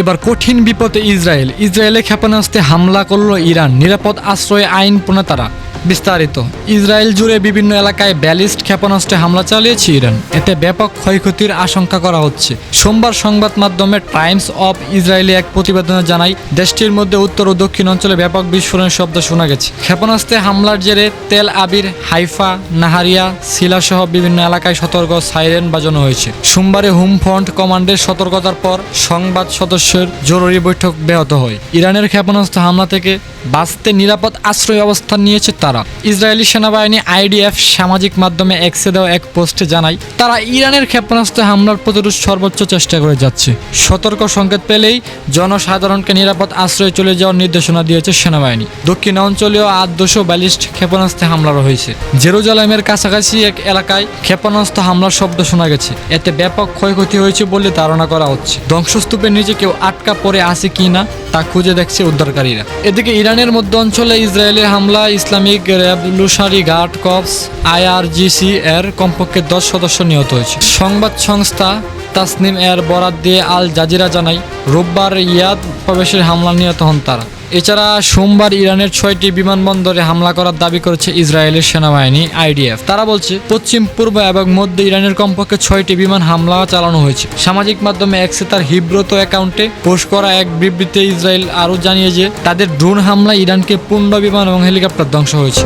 এবার কঠিন বিপদে ইসরায়েল। ইসরায়েলে ক্ষেপণাস্ত্রে হামলা করল ইরান। নিরাপদ আশ্রয় আইন প্রণেতারা। বিস্তারিত। ইসরায়েল জুড়ে বিভিন্ন এলাকায় ব্যালিস্ট ক্ষেপণাস্ত্রে হামলা চালিয়েছে ইরান। এতে ব্যাপক ক্ষয়ক্ষতির আশঙ্কা করা হচ্ছে। সোমবার সংবাদ মাধ্যমে টাইমস অফ ইসরায়েলি এক প্রতিবেদনে জানায়, দেশটির মধ্যে উত্তর ও দক্ষিণ অঞ্চলে ব্যাপক বিস্ফোরণের শব্দ শোনা গেছে। ক্ষেপণাস্ত্রে হামলার জেরে তেল আবির, হাইফা, নাহারিয়া, সিলা সহ বিভিন্ন এলাকায় সতর্ক সাইরেন বাজানো হয়েছে। সোমবারে হোম ফ্রন্ট কমান্ডের সতর্কতার পর সংবাদ সদস্যের জরুরি বৈঠক ব্যাহত হয়। ইরানের ক্ষেপণাস্ত্র হামলা থেকে বাঁচতে নিরাপদ আশ্রয় অবস্থান নিয়েছে তারা। ইসরায়েলি সেনাবাহিনী আইডিএফ সামাজিক মাধ্যমে এক্সে দেওয়া এক পোস্টে জানায়, তারা ইরানের ক্ষেপণাস্ত্র হামলার প্রতিরোধ সর্বোচ্চ চেষ্টা করে যাচ্ছে। সতর্ক সংকেত পেলেই জনসাধারণকে নিরাপদ আশ্রয়ে চলে যাওয়ার নির্দেশনা দিয়েছে সেনাবাহিনী। দক্ষিণ অঞ্চলীয় আট দুশো ব্যালিস্ট ক্ষেপণাস্ত্রে হামলারও হয়েছে জেরুজালেমের কাছাকাছি এক এলাকায় ক্ষেপণাস্ত্র হামলার শব্দ শোনা গেছে। এতে ব্যাপক ক্ষয়ক্ষতি হয়েছে বলে ধারণা করা হচ্ছে। ধ্বংসস্তূপের নিচে কেউ আটকা পড়ে আছে কি না তা খুঁজে দেখছে উদ্ধারকারীরা। এদিকে ইরানের মধ্য অঞ্চলে ইসরায়েলের হামলা, Islamic revolutionary guard corps, IRGC এর কমপক্ষে দশ সদস্য নিহত হয়েছে। সংবাদ সংস্থা তাসনিম এর বরাত দিয়ে আল জাজিরা জানায়, রোববার ইয়াদ প্রবেশের হামলা নিহত হন তারা। এছাড়া সোমবার ইরানের ছয়টি বিমানবন্দরে হামলা করার দাবি করেছে ইসরায়েলের সেনাবাহিনী, আইডিএফ। তারা বলছে, পশ্চিম, পূর্ব এবং মধ্য ইরানের কমপক্ষে ছয়টি বিমান হামলা চালানো হয়েছে। সামাজিক মাধ্যমে এক্সে তার হিব্রত অ্যাকাউন্টে পোস্ট করা এক বিবৃতিতে ইসরায়েল আরও জানিয়ে যে তাদের ড্রোন হামলা ইরানকে পূর্ণ বিমান এবং হেলিকপ্টার ধ্বংস হয়েছে।